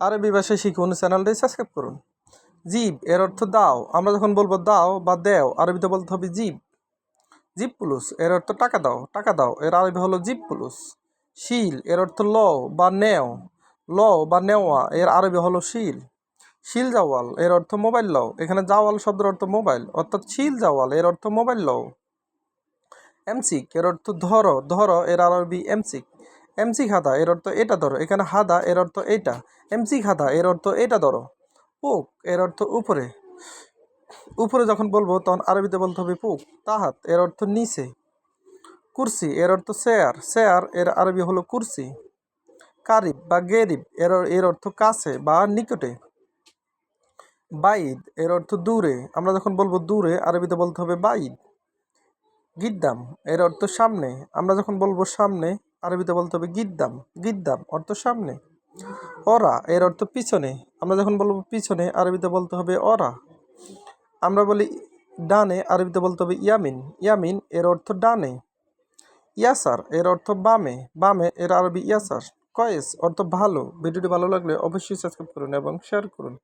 আরবি ভাষায় শিখুন চ্যানেলটি সাবস্ক্রাইব করুন। জীব, এর অর্থ দাও। আমরা যখন বলব দাও বা দেও, আরবিতে বলতে হবে জীব। জিপ পুলুস, এর অর্থ টাকা দাও টাকা দাও। এর আরবি হলো জীব পুলুস। শিল, এর অর্থ ল বা নেও। ল বা নেওয়া, এর আরবি হলো শিল। শিল জাওয়াল, এর অর্থ মোবাইল লও। এখানে জাওয়াল শব্দের অর্থ মোবাইল, অর্থাৎ শিল জাওয়াল, এর অর্থ মোবাইল লও। এমসিক, এর অর্থ ধরো। ধরো, এর আরবি এমসিক। এমসিক হাদা এর অর্থ এটা ধরো। এখানে হাদা, এর অর্থ এটা এমসিক হাদা এর অর্থ এটা ধরো। পুক, এর অর্থ উপরে। উপরে যখন বলব, তখন আরবিতে বলতে হবে পুক, তাহাত, এর অর্থ নিচে। কুরসি, এর অর্থ চেয়ার চেয়ারের আরবি হলো কুরসি। কারিব বা গেরিব, এর এর অর্থ কাছে বা নিকটে। বাইদ, এর অর্থ দূরে। আমরা যখন বলব দূরে, আরবিতে বলতে হবে বাইদ। গিদ্দাম, এর অর্থ সামনে। আমরা যখন বলব সামনে আরবিতে বলতে হবে গিদ্দাম গিদ্দাম, অর্থ সামনে। অরা, এর অর্থ পিছনে। আমরা যখন বলব পিছনে, আরবিতে বলতে হবে অরা। আমরা বলি ডানে, আরবিতে বলতে হবে ইয়ামিন। ইয়ামিন, এর অর্থ ডানে। ইয়াসার, এর অর্থ বামে। বামে, এর আরবি ইয়াসার। কয়েস, অর্থ ভালো। ভিডিওটি ভালো লাগলে অবশ্যই সাবস্ক্রাইব করুন এবং শেয়ার করুন।